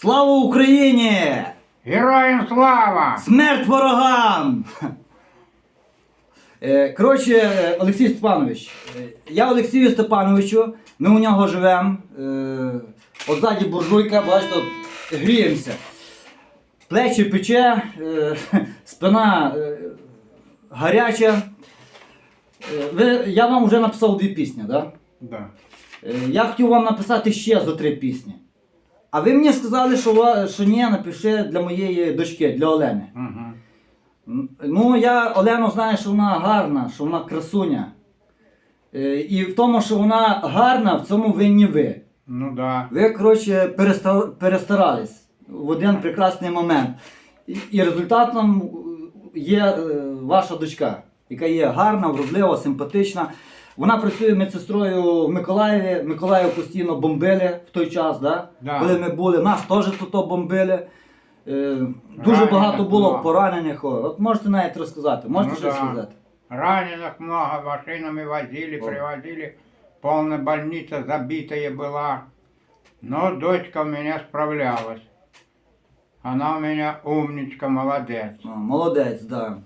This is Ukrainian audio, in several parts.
Слава Україні! Героям слава! Смерть ворогам! Е, Коротше, Олексій Степанович, е, я Олексію Степановичу, ми у нього живемо. Е, От ззаді буржуйка, бачите, гріємося. Плечі пече, спина гаряча. Ви, я вам вже написав дві пісні, так? Да? Да. Я хотів вам написати ще за три пісні. А ви мені сказали, що, що ні, напиши для моєї дочки, для Олени. Угу. Ну, я Олену знаю, що вона гарна, що вона красуня. Е, І в тому, що вона гарна, в цьому винні ви. Ну да. Ви, коротше, перестарались в один прекрасний момент. І, і результатом е, є е, ваша дочка, яка є гарна, вродлива, симпатична. Вона працює медсестрою в Миколаєві. Миколаїв постійно бомбили в той час, да? Да. коли ми були. Нас теж тут бомбили. Е, дуже Ранених багато було много. поранених. О, От можете навіть розказати. Можете Ну щось да. сказати? Раненых много, машинами возили, привозили. Полная больница забитая была. Но дочка у меня справлялась. Она у меня умничка, молодец. А, Молодець, да.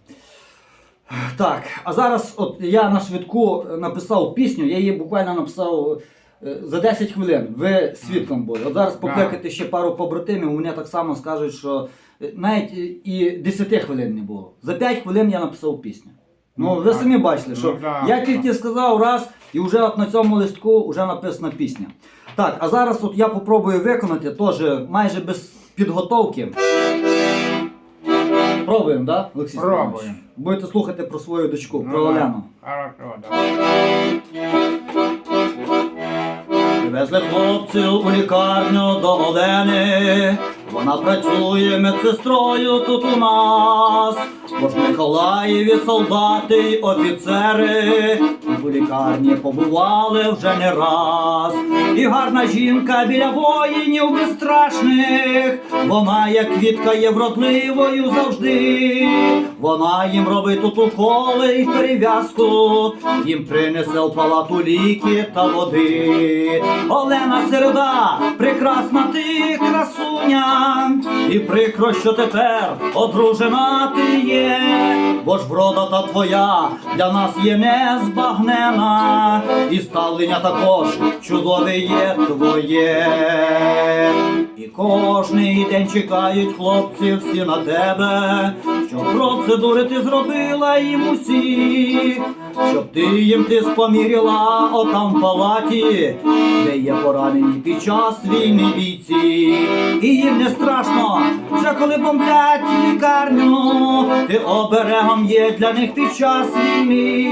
Так, а зараз от я на швидку написав пісню, я її буквально написав е, за 10 хвилин. Ви свідком були. От зараз покликати ще пару побратимів, мене так само скажуть, що е, навіть і 10 хвилин не було. За 5 хвилин я написав пісню. Ну, Ну, ви самі бачили, що Ну, да. я тільки сказав раз, і вже от на цьому листку вже написана пісня. Так, а зараз от я попробую виконати теж майже без підготовки. Пробуємо, так, да, Олексій Пробуємо. Степанович? Будете слухати про свою дочку, Ну про. Олену. Хорошо. Привезли хлопців у лікарню до Олени. Вона працює медсестрою тут у нас. В Миколаєві солдати офіцери у лікарні побували вже не раз. І гарна жінка біля воїнів безстрашних. Вона, як квітка, є вродливою завжди. Вона їм робить тут уколи й перев'язку. Їм принесе в палату ліки та води. Олена Середа, прекрасна ти красуня. І прикро, що тепер одружена ти є, бо ж врода та твоя для нас є незбагнена, і ставлення також чудове є твоє. І кожний день чекають хлопці всі на тебе, процедури ти зробила їм усі, щоб ти їм ти споміряла отам в палаті, де є поранені під час війни бійці. І їм не страшно, вже коли бомблять лікарню, ти оберегом є для них під час війни.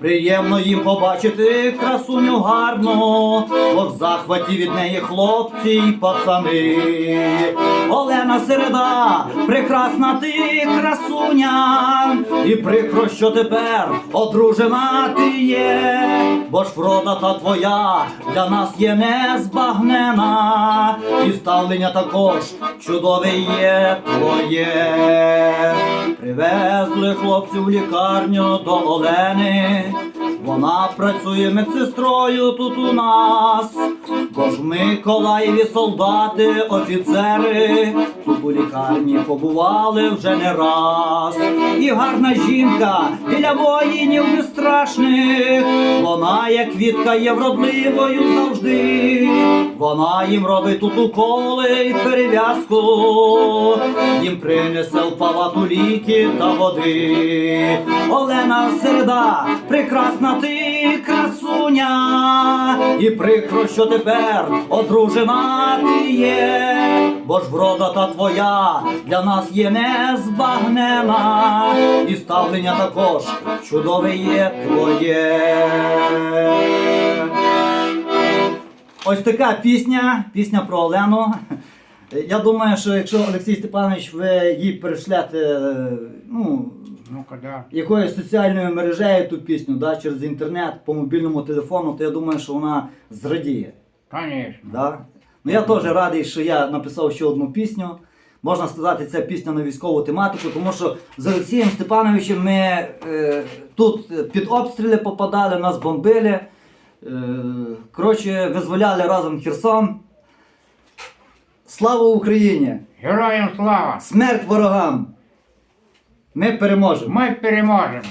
Приємно їм побачити красуню гарну, бо в захваті від неї хлопці й пацани. Олена Середа, прекрасна ти красуня, і прикро, що тепер одружена ти є, бо ж врода та твоя для нас є незбагнена, і ставлення також чудове є твоє. Привезли хлопців в лікарню до Олени. Вона працює медсестрою тут у нас, бо ж Миколаєві солдати, офіцери тут у лікарні побували вже не раз. І гарна жінка біля воїнів безстрашних. Вона, як квітка, є вродливою завжди. Вона їм робить тут уколи й перев'язку. Їм принесе в палату ліки та води. Олена Середа, прекрасна красуня, і прикро, що тепер одружена ти є, бо ж врода та твоя для нас є незбагнена, і ставлення також чудове є твоє. Ось така пісня, пісня про Олену. Я думаю, що якщо Олексій Степанович ви їй перешлете е, ну, Ну-ка, да. якоюсь соціальною мережею ту пісню, да, через інтернет, по мобільному телефону, то я думаю, що вона зрадіє. Конечно. Да? Ну я теж радий, що я написав ще одну пісню. Можна сказати, це пісня на військову тематику, тому що з Олексієм Степановичем ми е, тут під обстріли попадали, нас бомбили. Е, коротше, визволяли разом Херсон. Слава Україні! Героям слава! Смерть ворогам! Ми переможемо! Ми переможемо!